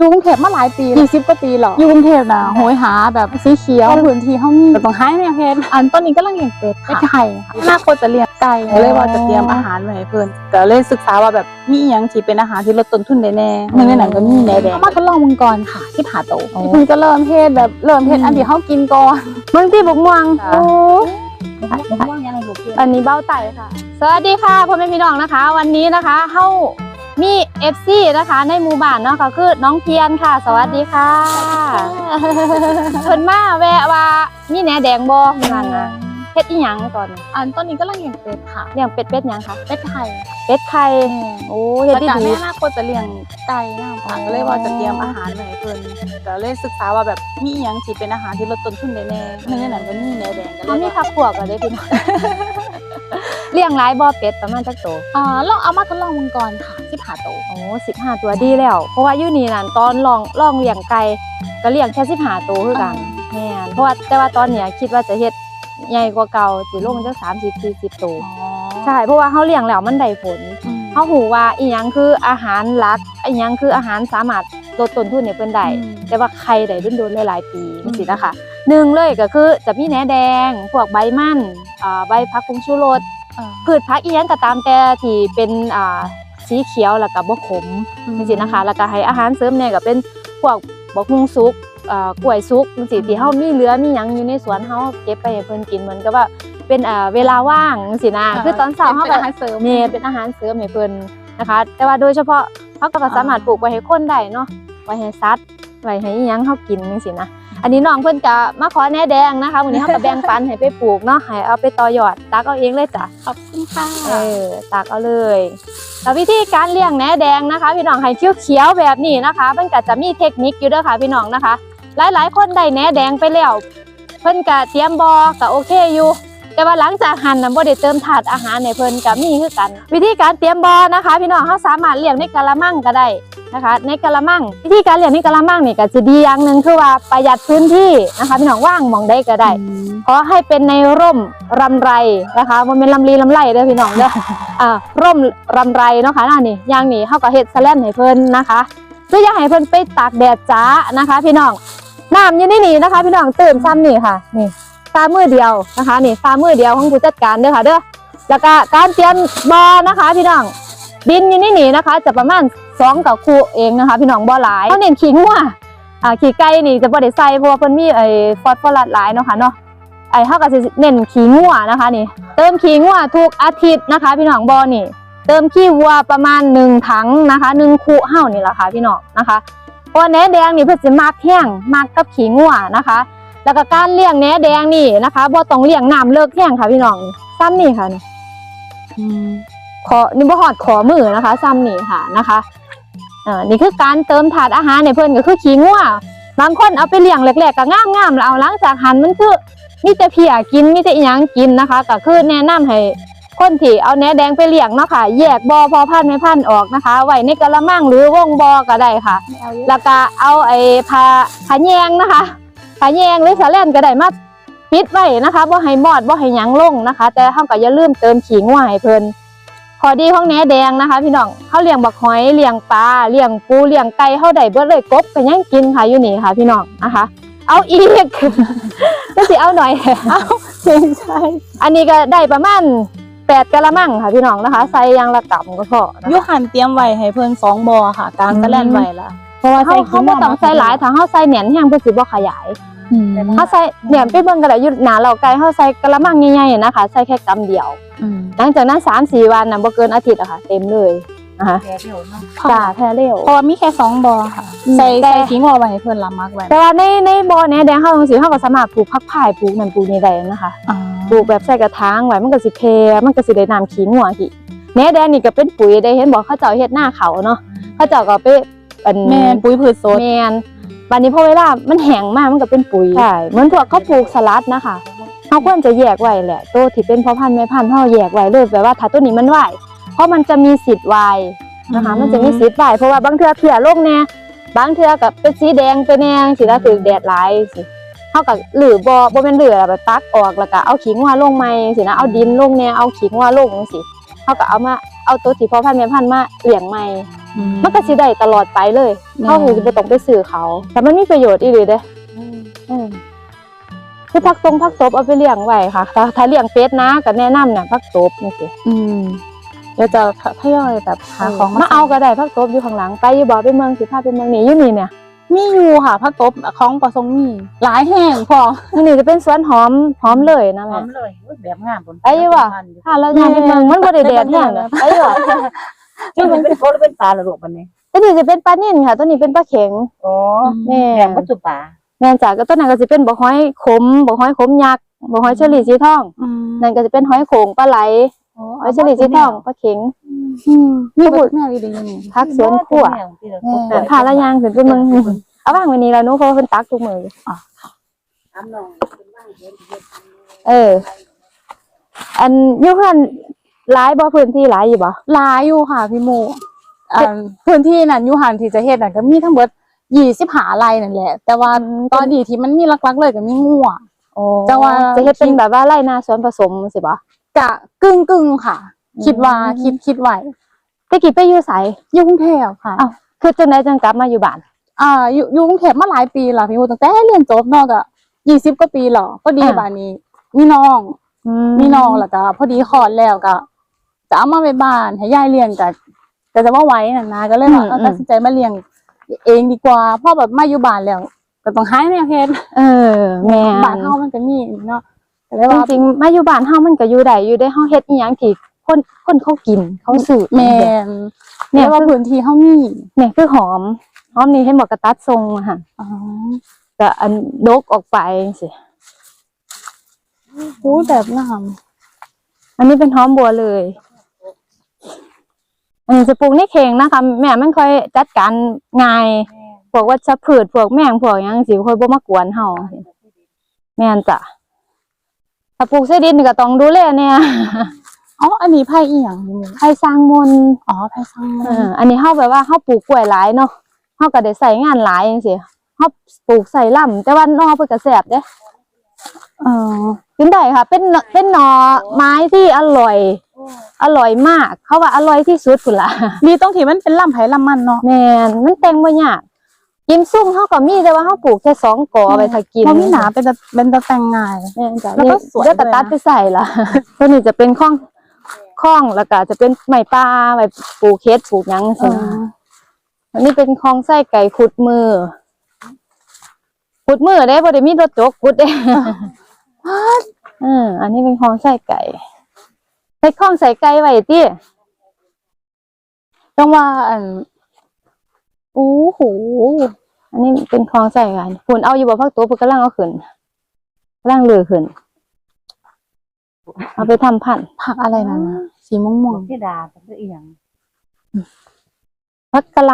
อยู่กรุงเทพมาหลายปียี่สิบกว่าปีหรออยู่กรุงเทพนะโหยหาแบบสีเขียวพื้นที่เฮามีแต่ต้องหายแนวเฮ็ดอันต้นนี้ก็ลังเลี้ยงเป็ดเป็ดไข่ค่ะอนาคตจะเลี้ยงไก่ก็เลยว่าจะเตรียมอาหารไว้ให้เพิ่นก็เลยศึกษาว่าแบบมีอหยังที่เป็นอาหารที่ลดต้นทุนได้แน่หนึ่งในนั้นก็มีแหนแดงเอามาทดลองมังกรค่ะที่ผาโตโอ้เพิ่นก็เริ่มเฮ็ดแบบเริ่มเฮ็ดอันที่เฮากินก่อนเบิ่งที่บกม่วงค่ะโอ้อันนี้เบ้าไต่ค่ะ สวัสดีค่ะพ่อแม่พี่น้องนะคะ วันนี้นะคะเฮา มี FC นะคะ ในหมู่บ้านเนาะก็คือน้องเพียรค่ะ สวัสดีค่ะเพิ่นมาแวะว่ามีแหนแดงบ่นั่นน่ะเฮ็ดอีหยังตอนนี้อันต้นนี้ก็ลังเลี้ยงเป็ดค่ะเลี้ยงเป็ดเป็ดหยังคะเป็ดไข่เป็ดไข่โอ้เฮ็ดแล้วดีจากดีในอนาคตจะเลี้ยงไก่นะคะก็เลยว่าจะเตรียมอาหารไว้ให้เพิ่นก็เลยศึกษาว่าแบบมีอหยังที่เป็นอาหารที่ลดต้นทุนได้แน่หนึ่งในนั้นก็มีแหนแดงก็เลเขายมีว่าผักขวก็ได้พี่น้อง เลี้ยงหลายบ่เป็ดประมาณจักโตอ่าลองเอามาทดลองมังกรค่ะที่ผาโตโอ้สิบห้าตัวดีแล้ว เพราะว่าอยู่นี่นั่นตอนลองลองเลี้ยงไก่ก็เลี้ยงแค่สิบห้าตัวคือกันแม่นเพราะว่าแต่ว่าตอนเนี้ยคิดว่าจะเฮ็ดใหญ่กว่าเก่าสิลงจักสามสิบสี่สิบตัวใช่เพราะว่าเฮาเลี้ยงแล้วมันได้ผลเฮาหูว่าอีหยังคืออาหารหลักอีหยังคืออาหารสามารถ ลดต้นทุนให้เพิ่นได้แต่ว่าใครได้โดนๆหลายๆปีจังซี่นะคะหนึ่งเลยก็คือจะมีแหนแดง พวกใบมันอ่าใบผักผงชูรสพืชผักอีหยังก็ตามแต่ที่เป็นอ่าสีเขียวแล้วก็บ่ขมจังซี่นะคะ แล้วก็ให้อาหารเสริมเนี่ยก็เป็นพวกบักฮุงสุกอ่ากล้วยสุกจังซี่ที่เฮามีเหลือมีหยังอยู่ในสวนเฮาเก็บไปให้เพิ่นกินเหมือนกับว่าเป็นอ่าเวลาว่างจังซี่นะคือตอนเช้าเฮาเป็ก็นอาหารเสริมแม่เป็นอาหารเสริมให้เพิ่นนะคะ แต่ว่าโดยเฉพาะ เฮาก็สามารถปลูกไว้ให้คนได้เนาะไว้ให้สัตว์ไว้ให้อิหยังเฮากินจังซี่นะอันนี้น้องเพิ่นจะมาขอแหน่แดงนะคะวันนี้เฮาก็แบ่งปันให้ไปปลูกเนาะให้เอาไปต่อยอดตักเอาเองเลยจ้ะขอบคุณค่ะเออตักเอาเลยแล้ววิธีการเลี้ยงแหนแดงนะคะ พี่น้องให้เขียวๆแบบนี้นะคะมันก็จะมีเทคนิคอยู่เด้อค่ะพี่น้องนะคะ หลายๆ คนได้แหนแดงไปแล้วเพิ่นก็เตรียมบอก็โอเคอยู่ แต่ว่าหลังจากหั่นน่ะบ่ได้เติมถาดอาหารให้เพิ่นก็มีคือกัน วิธีการเตรียมบอนะคะ พี่น้องเฮาสามารถเลี้ยงในกะละมังก็ได้นะคะ ในกะละมังวิธีการเลี้ยงในกะละมังนี่ก็จะดีอย่างหนึ่งคือว่าประหยัดพื้นที่นะคะ พี่น้องว่างมองได้ก็ได้ขอให้เป็นในร่มรำไรนะคะมันเป็นลำลีลำไรเด้อพี่น้องเด้ออ่าร่มรำไรเนาะค่ะน่านี่ย่างนี้เฮาก็เฮ็ดสลนให้เพิ่นนะคะคืออยาให้เพิ่นไปตากแดดจ้านะคะ พี่น้องน้ำอยู่ในนี่นะคะ พี่น้องตื่นซ้ำนี่ค่ะนี่ ฟ้ามือเดียวนะคะนี่ฟ้ามือเดียวของผู้จัดการเด้อค่ะเด้อแล้วก็การเตรียมบอนะคะ พี่น้องดินอยู่ในนี่นะคะ จะประมาณสองกับคูเองนะคะ พี่น้องบ่หลายเขาเน้นขี้งัวอ่าขี้ไก่นี่จะบ่ได้ใส่เพราะว่าเพิ่นมีไอ้ฟอสฟอรัสหลายเนาะค่ะเนาะไอ้เฮาก็สิเน้นขี้งัวนะคะนี่ เติมขี้งัวทุกอาทิตย์นะคะ พี่น้องบอนี่ เติมขี้วัวประมาณหนึ่งถังนะคะหนึ่งคูเฮานี่แหละค่ะพี่น้องนะคะเพราะว่าแหนแดงนี่เพิ่นสิมักแห้งมักกับขี้งัวนะคะ แล้วก็การเลี้ยงแหนแดงนี่นะคะบ่ต้องเลี้ยงน้ำเลิกแห้งค่ะพี่น้องซ้ำนี่ค่ะนี่ขอนี่บ่ฮอดขอมือนะคะซ้ำนี่ค่ะนะคะอ่านี่คือการเติมถาดอาหารในเพิ่นก็คือขี้งัวบางคนเอาไปเลี้ยงแรกๆก็งามๆแล้วเอาหลังจากหันมันคือมีแต่เพียกินมีแต่อีหยังกินนะคะก็คือแนะนำให้คนที่เอาแหนแดงไปเลี้ยงเนาะค่ะ แยกบอพอพันธุ์ไม่พันธุ์ออกนะคะ ไว้ในกระมังหรือวงบอก็ได้ค่ะ แล้วก็เอาไอ้ผ้าผ้าแยงนะคะ ผ้าแยงหรือสาแลนก็ได้มาปิดไว้นะคะบ่ให้มอดบ่ให้หยังลงนะคะ แต่เฮาก็อย่าลืมเติมขิงไว้ให้เพิ่นข้อดีของแหนแดงนะคะ พี่น้องเฮาเลี้ยงบักหอยเลี้ยงปลาเลี้ยงปูเลี้ยงไก่เฮาได้เบิดเลยกบก็ยังกินค่ะอยู่นี่ค่ะ พี่น้องนะคะ เอาอีกก็สิเอาหน่อยเอาใช่ใช่อันนี้ก็ได้ประมาณแปดกะละมังค่ะพี่น้องนะคะ ใส่อยางละกับก็พอนะคะยุหันเตรียมไว้ให้เพิ่นสองบ่อค่ะกลางตะแลนไว้ละเพราะว่าเขาใส่เขาบ่ต้องใส่หลายถ้าเขาใส่เหนียนแห้งเพื่อสิบ่ขยาย เขาใส่เหนียนไปเบิ่งก็ได้อยู่หนาเราไก่เขาใส่กะละมังใหญ่ๆนะคะใส่แค่กำเดียวหลังจากนั้นสามสี่วันน่ะบ่เกินอาทิตย์อะค่ะ เต็มเลยนะคะจ้าแพ้เร็วเพราะว่ามีแค่สองบ่อค่ะอืมใส่แต่ใส่ทิ้งเอาไว้ให้เพิ่นละมักไว้แต่ว่าในในบ่อเนี้ยแดงเขาจังซี่เขาก็สามารถปลูกผักพายปลูกนั่นปลูกนี่ได้นะคะอ่าปลูกแบบใส่กระถางไว้มันก็สิเพมันก็สิได้น้ำขี้งัวขี้แหน่แดงนี่ก็เป็นปุ๋ยได้เห็นบอกเขาเจ้าเฮ็ดหน้าเขาเนาะเขาเจ้าก็ไปเป็นแม่นปุ๋ยพืชสดแมน บัดนี้พอเวลามันแห้งมากมันก็เป็นปุ๋ยใช่เหมือนพวกเขาปลูกสลัดนะคะเขาควรจะแยกไว้แหละตัวที่เป็นพ่อพันธุ์แม่พันธุ์เขาแยกไว้เลยแปลว่าถ้าตัวนี้มันไหวเพราะมันจะมีสิทธิ์วายนะคะอืมมันจะมีสิทธิ์วายเพราะว่าบางเทื่อเพียโรคแน่บางเทื่อกับเป็นสีแดงไปแน่สิถ้าถือแดดหลายสิเขากับหรือบ่บ่เป็นเหลือแบบตักออกแล้วก็เอาขิงว่าลงใหม่สินะเอาดินลงแน่เอาขิงว่าลงสิเขาก็เอามา เอาเอาตัวที่พ่อพันธุ์แม่พันธุ์มาเลี้ยงใหม่มันก็สิได้ตลอดไปเลยแม่เขาคือสิบ่ต้องไปซื้อเขา แต่มันมีประโยชน์อีหลีเด้อืมคือพักตรงพักตบเอาไปเลี้ยงไว้ค่ะ ถ้าถ้าเลี้ยงเป็ดนะก็แนะนำเนี่ยพักตบนี่สิอืมเดี๋ยวจะทยอยแบบหาของมาเอาก็ได้พักตบอยู่ข้างหลังไปอยู่บ่ไปเมืองสิพาไปเมืองนี่อยู่นี่เนี่ย มีอยู่ค่ะพระตบของประสงค์มีหลายแห่งพอนี่นี่จะเป็นสวนหอมหอมเลยนะหแม่อมเลยอุ๊ยแบบงามผมไปอยู่ว่ะถ้าเราอยากไปเมืองมันบ่ได้แดดแห้งเลยไปอยู่บ่ชื่อมันเป็นโคหรือเป็นปลาละลูกมันนี่ตัวนี้จะเป็นปลานิ่นค่ะ ตัวนี้เป็นปลาเข็งโอ้แม่แบบวัตถุปลาแม่นจ้ะก็ตัวนั้นก็จะเป็นบ่อหอยขมบ่อหอยขมยักษ์บ่อหอยเชอรี่สีทองอืมนั่นก็จะเป็นหอยโขงปลาไหลหอยเชอรี่สีทองปลาเข็ง อืมนี่บุตรแม่ดีๆนี่พักสวนครัวแม่ที่เราแม่เดินผ่านละยางถึงเป็นเมืองเอาว่างวันนี้แล้วหนูเพราะว่าเพิ่นตักทุกมื้อถามน้องเออ อันอยู่เพื่อนหลายบ่พื้นที่หลายอยู่บ่หลายอยู่ค่ะพี่โมอ่าพื้นที่นั้นอยู่หันที่จะเฮ็ดน่ะก็มีทั้งเบิดยี่สิบหาไร่นั่นแหละ แต่ว่าตอนนี้ที่มันมีหลักๆเลยก็มีงัวโอ้จะว่าจะเฮ็ดเป็นแบบว่าไร่นาสวนผสมสิบ่กะกึ่งกึ่งๆค่ะอืม คิดว่าคิดคิดไว้ตะกี้ไปอยู่ไสอยู่กรุงเทพค่ะอ้าวคือจังไดจังกลับมาอยู่บ้านอ่าอยู่อยู่กรุงเทพมาหลายปีแล้วพี่โมตั้งแต่เรียนจบเนอกอะยี่สิบกว่าปีแล้วพอดีอ่าบ้านนี้ มีน้องมีน้องแล้วก็พอดีคลอดแล้วก็จะเอามาไปบ้านให้ยายเลี้ยงกับแต่จะว่าไหว้น่ะนะก็เลยว่าเออตัดสินใจมาเลี้ยงเองดีกว่าเพราะแบบมาอยู่บ้านแล้วก็ต้องหาแนวเฮ็ดเออแม่บ้านเฮามันก็มีเนาะก็เลยจว่าริงๆมาอยู่บ้านเฮามันก็อยู่ได้อยู่ได้เฮาเฮ็ดอีหยังที่ คนคนเขากินเขาซื้อแม่นเนี่เนี่ยยว่าพื้นที่เฮามีเนี่ยคือหอมหอมนี่เห็นบอกกระตัดทรงอะค่ะอ๋อก็อันดกออกไปสิโอ้แบบงามอันนี้เป็นหอมบัวเลย อันนี้จะปลูกในเข่งนะคะ แม่มันค่อยจัดการง่ายพวกวัชพืชพวกแมงพวกหยังสิค่อยบ่มากวนเฮาแม่นจ้ะถ้าปลูกใส่ดินนี่ก็ต้องดูแลเนี่ย อ๋อ อันนี้ไผ่อีหยังพี่โมให้สร้างมนต์อ๋อไผ่ซังเอออันนี้เฮาแบบว่าเฮาปลูกกล้วยหลายเนาะเฮาก็ได้ใส่งานหลายจังซี่เฮาปลูกใส่ลำแต่ว่านอเพิ่นก็แซ่บเด้เออกินได้ค่ะ เป็นหน่อเป็นหน่อไม้ที่อร่อย อร่อยมาก เขาว่าอร่อยที่สุดพุ่นล่ะ มีตรงที่มันเป็นลำไผ่ลำมันเนาะ แม่นมันแต่งบ่ยากกินซุ่มเฮาก็มีแต่ว่าเฮาปลูกแค่สองกอไว้ถ้ากิน มันมีหนาเป็นตะเป็นตะแต่งง่าย แม่นจ้ะแล้วก็นี่สวยเดี๋ยวก็ด้วยนะ ตัดไปใส่ล่ะตัวนี้จะเป็นข้อง ข้องแล้วก็จะเป็นไม้ป่าไว้ปลูกเฮ็ดปลูกหยังอ๋ซี่อนะอันนี้เป็นคลองไส้ไก่ขุดมือขุดมือได้บ่ได้มีรถจกขุดเด้อืมอันนี้เป็นคลองไส้ไก่ใส่คลองใส่ไก่ไว้ติต้องว่าอันโอ้โหอันนี้เป็นคลองใส่ไก่ฝุ่นเอาอยู่บ่พักตัวเพิ่นกำลังเอาขึ้นกำลังเลือขึ้น เอาไปทำพันธุ์ผักอะไรนั่นนะสีม่วงม่วงที่ดาเป็นตัวอีหยังพักกะหล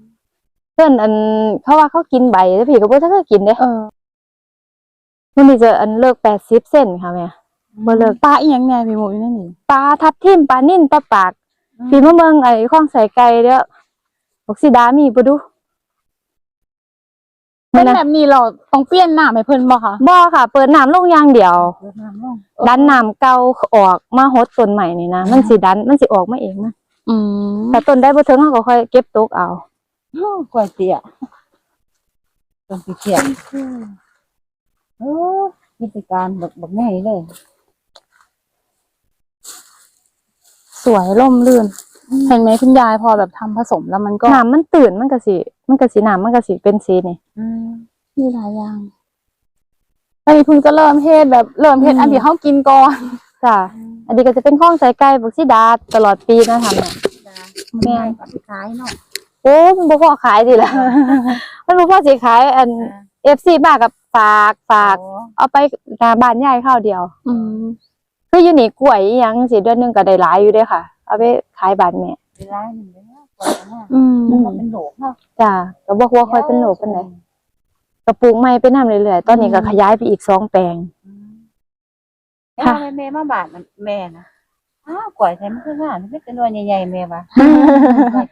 ำเพื่อนอันเขาว่าเขากินใบแต่พี่ก็บ่ทันเคยกินเด้ๆเออมันนี่จะอันเลิก80เส้นค่ะแม่บ่เลิกปลาอีหยังแน่พี่หมูอยู่นั่นนี่ปลาทับทิมปลานิ่นปลาปากพี่มาเบิ่งไอ้คลองใส่ไก่เด้อบอกสิดามีบ่ดู เป็นแบบนี้เราต้องเปลี่ยนหน้าให้เพิ่นบ่คะบ่ค่ะ เปิดน้ำลงอย่างเดียวเปิดน้ำลงดันน้ำเก่าออกมาหดต้นใหม่นี่นะมันสิดันมันสิออกมาเองนะอืมแต่ต้นได้บ่ถึงเราก็ค่อยเก็บตกเอาโอ้กล้วยเตี๋ยต้นสีเขียวโอ้กิจการแบบแบบง่ายเลย สวยร่มรื่นเห็นไหมคุณยายพอแบบทำผสมแล้วมันก็น้ำมันตื่นมันก็สิ มันก็สิน้ำมันก็สิเป็นสีนี่อืมมีหลายอย่างอันนี้เพิ่งจะเริ่มเฮ็ดแบบเริ่มเฮ็ดอืมอันที่เฮากินก่อนจ้ะอันนี้ก็จะเป็นคลองใส่ไก่บอกสิดาตลอดปีนะคะแม่แม่ก็ไปขายเนาะโอ้มันบ่พอขายดิล่ะมันบ่พอสิขาย อัน FC บ้ากับฝากฝากโอ้เอาไปหน้าบ้านยายข้าวเดียว อืมคืออยู่นี่กล้วยอีหยังสิเดือนหนึงก็ได้หลายอยู่เด้อค่ะ เอาไปขายบ้านแม่เวลาหนึ่งเลยนะ กล้วยนะอืมมันเป็นโหลกเนาะจ้าก็บ่ว่าค่อยเป็นโรคปานใดก็ปลูกใหม่ไปนำเรื่อยๆตอนนี้ก็ขยายไปอีกสองแปลง อืมแล้วแม่มาบาดมันแม่นะอ้าวกล้วยใช่มันคืองามมันเป็นหน่วยใหญ่ๆแม่วะ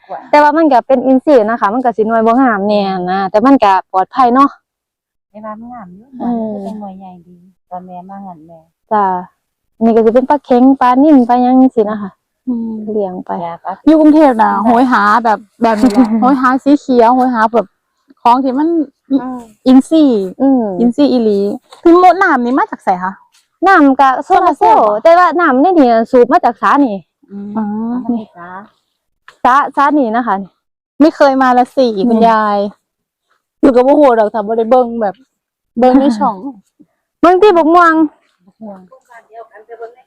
กล้วยแต่ว่ามันก็เป็นอินทรีย์นะคะ มันก็สิหน่วยบ่งามแน่นะแต่มันก็ปลอดภัยเนาะ แม่ว่ามันงามอยู่อืม มันเป็นหน่วยใหญ่ดี ตอนแม่มาหันแม่จ้าอันนี้ก็สิเป็นปลาเค็งปลานิ่มปลาหยังสินะคะ อืมเลี้ยงไปอยากเอาอยู่กรุงเทพนะโหยหาแบบแบบนี้แหละโหยหาสีเขียวโหยหาแบบของที่มันอินซี่อืมอินซี่อีหลีคือมดน้ำนี่มาจากไสคะ น้ำกะโซลาร์เซลล์แต่ว่าน้ำในนี่สูบมาจากสานี่อ๋ออันนี้จ้าสาสานี่นะคะนี่ ไม่เคยมาละสี่อืมคุณยายอยู่กับโอ้โหเราทำบ่ได้เบิ่งแบบ เบิ่งในช่อง เมืองที่บกม่วง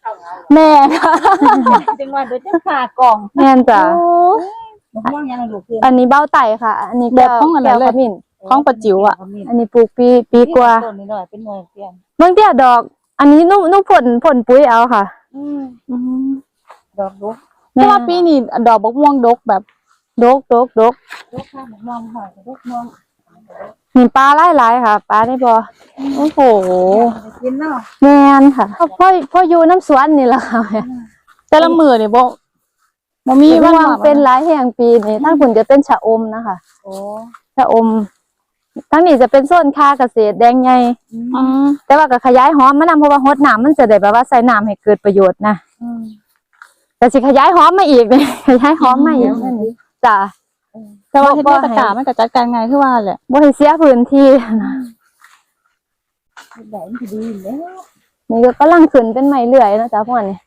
แต่บนไม่เข้าเอาแม่ค่ะจังว่าเดี๋ยวจะขากล่องแม่นจ้ะบ่ห่วงยังลูกคืออันนี้เบ้าไต่ค่ะ อันนี้แบบของอันนั้แก้นวเลยขมิ้นของประจิ๋วอะอันนี้ปลูกปีปีกว่าต้นนิดหน่อยเป็นหน่วยเปลี่ยนเมืองเตี้ยดอก อันนี้นุ่มนุ่มผลผลปุ๋ยเอาค่ะ อืมอืมดอกลูกแต่ว่าปีนี้ดอกบกม่วงดกแบบ ดกดกดกลูกข้างมองหอยลูกมอง มีปลาหลายๆค่ะปลาในบ่อโอ้โหไปกินเนาะแม่นค่ะพ่อพ่อพ่ออยู่น้ำสวนนี่แหละค่ะแม่แต่ละมือนี่บ่บ่มีมีวันว่าว่างเป็นหลายแห่งปีนี่ทั้งคุณจะเป็นชะอมนะคะโอ้ชะอมทั้งนี้จะเป็นโซนค่าเกษตรแดงใหญ่อืมแต่ว่าก็ขยายหอมมานำเพราะว่าฮดน้ำมันจะได้แบบว่าใส่น้ำให้เกิดประโยชน์นะอืมแต่สิขยายหอมมาอีกเนี่ยขยายหอมมาอีกจ้ะ แต่ว่าเฮ็ดบ่ในให้ตะกร้ามันก็จัดการง่ายคือว่าแหละบ่ให้เสียพื้นที่นะได้มันสิดีแล้วนี่ก็กำลังขึ้นเป็นไม้เลื่อยนะจ๊ะพวกนี้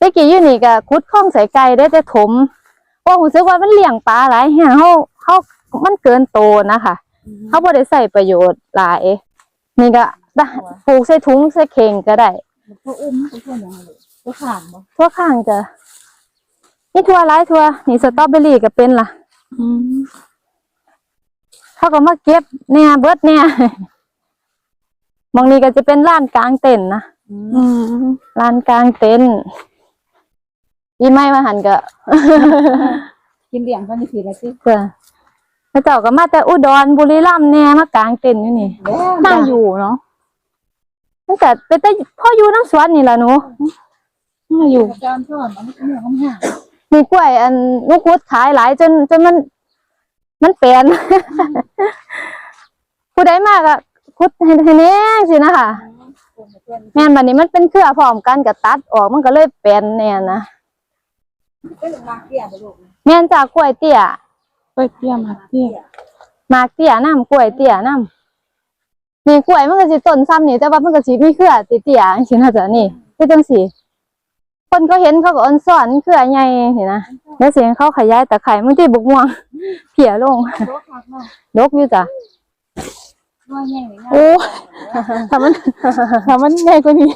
ตะกี้อยู่นี่ก็ขุดคลองใส่ไก่ได้แต่ถมเพราะรู้สึกว่ามันเลี้ยงปลาหลายแห่งเฮาเฮามันเกินโตนะคะเฮาบ่ได้ใส่ประโยชน์หลายนี่ก็ปลูกใส่ถุงใส่เข่งก็ได้พวกอุ้มพวกพวกอย่างไรพวกข้างบ่ทั่วข้างจ้ะ นี่ทั่วหลายทั่วนี่สตรอเบอรี่ก็เป็นล่ะอืมเขาก็มาเก็บเนี่ยเบิดเนี่ยมองนี้ก็จะเป็นร้านกลางเต็นท์นะอืมร้านกลางเต็นท์ปีใหม่มาหันก็กินเลี้ยงกันนี่สิละสิเพื่อพระเจ้าก็มาแต่อุดรบุรีรัมย์เนี่ยมากลางเต็นท์อยู่นี่แล้วน่าอยู่เนาะตั้งแต่เป็นแต่พ่ออยู่น้ำสวนนี่ล่ะหนูน่าอยู่อาจารย์สอนอันนี้เนี่ยของห่า มีกล้วยอันลูกคุดขายหลายจนจนมัน มันเปลี่ยนผู้ใดมากอะคุดให้ให้แน่สินะคะแม่นบัดนี้มันเป็นเครือพร้อมกันกับตัดออกมันก็เลยเป็นแน่นะเป็นลูกมาเกี่ยบ่ลูกแม่นจากกล้วยเตี้ยเปิดเตี้ยมาเตี้ยหมากเตี้ยน้ำกล้วยเตี้ยน้ำนี่กล้วยมันก็สิต้นซ้ำนี่แต่ว่ามันก็สิมีเครือเตี้ยๆจังซี่นะจ๊ะนี่คือจังซี่ คนเขาเห็นเขาก็อ่อนสอนเครือใหญ่นี่นะแล้วเสียงเขาขยายตะไคร้บางทีบุกม่วงเพียลงโลกคักเนาะดกอยู่จ้ะน้อยใหญ่เลยนะโอ้ถ้ามันถ้ามันใหญ่กว่านี้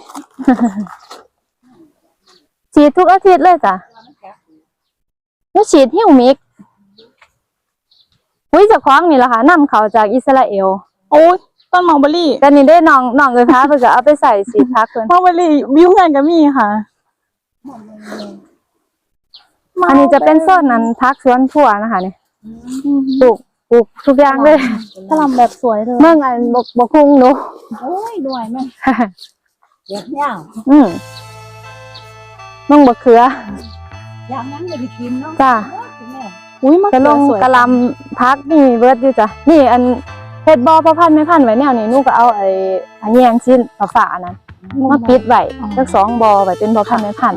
ฉีดทุกอาทิตย์เลยจ้ะแล้วฉีดฮิวมิกอุ้ยเจะคล้าของนี่แหละค่ะนำเขาจากอิสราเอลโอ้ยต้นมังเบอรี่แต่นี่ได้น้องน้องเลยพาเพื่อจะเอาไปใส่สีพักเพิ่นมังเบอรี่วิวงานก็มีค่ะ อันนี้จะเป็นโซนนั้นพักสวนถั่วนะคะนี่อืมปลูกปลูกทุกอย่างเลยกะหล่ำแบบสวยเลยเมื่อไงบกบกคุ้งหนูโอ้ยหน่วยแม่เด็กย่างอืมมึงบกเขืออย่างนั้นไม่ได้กินเนาะจ้ะคุณแม่อุ้ยมะกระลเขืองสวยกระหลำพักนี่เบิดอยู่จ้ะนี่อันเฮ็ดบอพอพันไม่พันไว้แนวนี้หนูก็เอาไอ้อันแยงชิ้นฝาๆนั้น มาปิดไว้จักสองบอไว้เป็นบอพันไม่พัน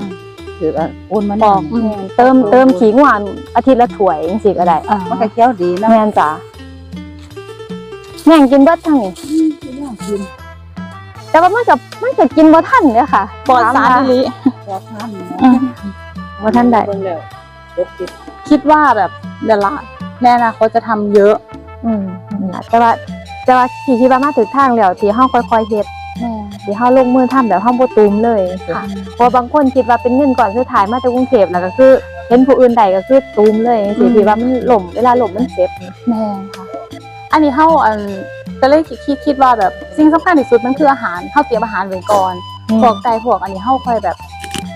คือโอนมันปอกแม่นเติมเติมขิงหวานอาทิตย์ละถ้วยจังซี่ก็ได้อ่ามันก็เจียวดีนะแม่นจ้ะแม่งกินเบิดทั้งนี้กินย่างกินแต่ว่ามันก็มันก็กินบ่ทันเด้อค่ะปลอดสารถมอีว่หลิแบบนั้นอืมบ่ทันได้เบิ่งแล้วปกติดคิดว่าแบบเดี๋ยวละแน่นะเขาจะทำเยอะ อืมนั่นล่ะแต่ว่าแต่ว่าที่คิดว่ามาถึงทางแล้วที่เฮาค่อยๆเฮ็ด แม่ที่เฮาลงมือทำแบบเฮาบ่ตูมเลยค่ะเพราะบางคนคิดว่าเป็นเงินก่อนสุดท้ายมาจากกรุงเทพแล้วก็คือเห็นผู้อื่นใดก็คือตูมเลยสิที่ว่ามันล่มเวลาล่มมันเจ็บแม่ค่ะอันนี้เขาอันก็เลยคิดคิดว่าแบบสิ่งสำคัญที่สุดมันคืออาหารเขาเตรียมอาหารไว้ก่อนพวกไก่พวกอันนี้เขาค่อยแบบ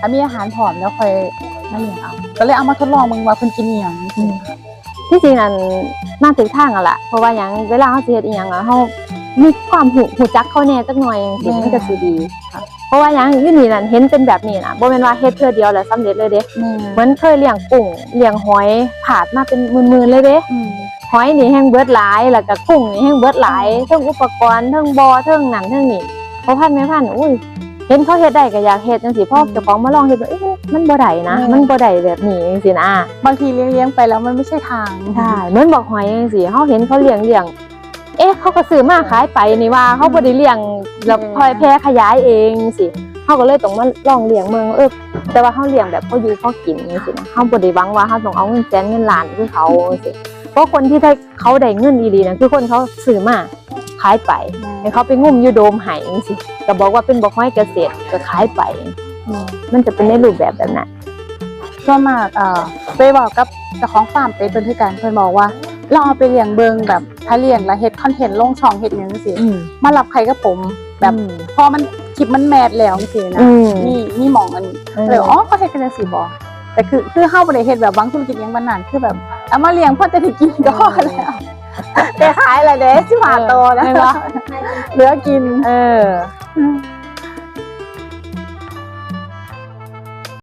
ถ้ามีอาหารพร้อมแล้วค่อยมาเลี้ยงเอาก็เลยเอามาทดลองมึงว่าเพิ่นกินอหย่างอืมที่จริงนั่นมาถึงทางอะล่ะเพราะว่าหยังเวลาเฮาสิเฮ็ดอีหยังอะเฮา มีความหูหูจักเขาแน่จักหน่อยจังซี่มันก็สิดีค่ะเพราะว่าหยังอยู่นี่นั่นเห็นเป็นแบบนี้น่ะบ่แม่นว่าเฮ็ดเทื่อเดียวแล้วสำเร็จเลยเด้แม่เหมือนเคยเลี้ยงกุ้งเลี้ยงหอยผาดมาเป็นหมื่นๆเลยเด้อืมหอยนี่แห้งเบิดหลายแล้วก็กุ้งนี่แห้งเบิดหลายเทั้งอุปกรณ์เทั้งบอเทั้งนั่นเทั้งนี่พอพันไม่พันอุ้ยเห็นเขาเฮ็ดได้ก็อยากเฮ็ดจังซี่พ่อเจ้าของมาลองเฮ็ดว่าเอ๊ะมันบ่ได้นะ มันบ่ได้แบบนี้จังซี่นะบางทีเลี้ยงเลี้ยงๆไปแล้วมันไม่ใช่ทางใช่เหมือนบอกหอยจังซี่เฮาเห็นเขาเลี้ยงเลี้ยง เอ๊ะเขาก็ซื้อมาขายไปนี่ว่าเขาบ่ได้เลี้ยงแล้วพลอยแพร่ขยายเองสิเฮาก็เลยต้องมาลองเลี้ยงเมืองเออแต่ว่าเฮาเลี้ยงแบบพออยู่พอกินจังซี่นะเฮาบ่ได้หวังว่าเฮาต้องเอาเงินแสนเงินล้านคือเขาจังซี่เพราะคนที่ได้เขาได้เงินดีๆนะคือคนเขาซื้อมาขายไปให้เขาไปงุ่มอยู่โดมไห้จังซี่ก็บอกว่าเป็นบ่ห้อยเกษตรก็ขายไปอืมมันจะเป็นในรูปแบบแบบนั้นส่วนมากเอ่อไปบอกกับเจ้าของฟาร์มเป็ดเป็นคือกันเพิ่นบอกว่า ลองเอาไปเลี้ยงเบิงแบบถ้าเลี้ยงแล้วเฮ็ดคอนเทนต์ลงช่องเฮ็ดหยังจังซี่อืมมารับใครกับผมแบบพอมันคลิปมันแมสแล้วจังซี่นะอืมมีมีหมองอันนี้เลยอ๋อเขาเฮ็ดกันจังซี่บ่แต่คือคือเฮาบ่ได้เฮ็ดแบบบางธุรกิจหยังมันนั่นคือแบบเอามาเลี้ยงพอจะได้กินก็พอแล้วแต่ขายแล้วเด้สิบห้าตัวแล้วไม่วะเหลือกิน เออ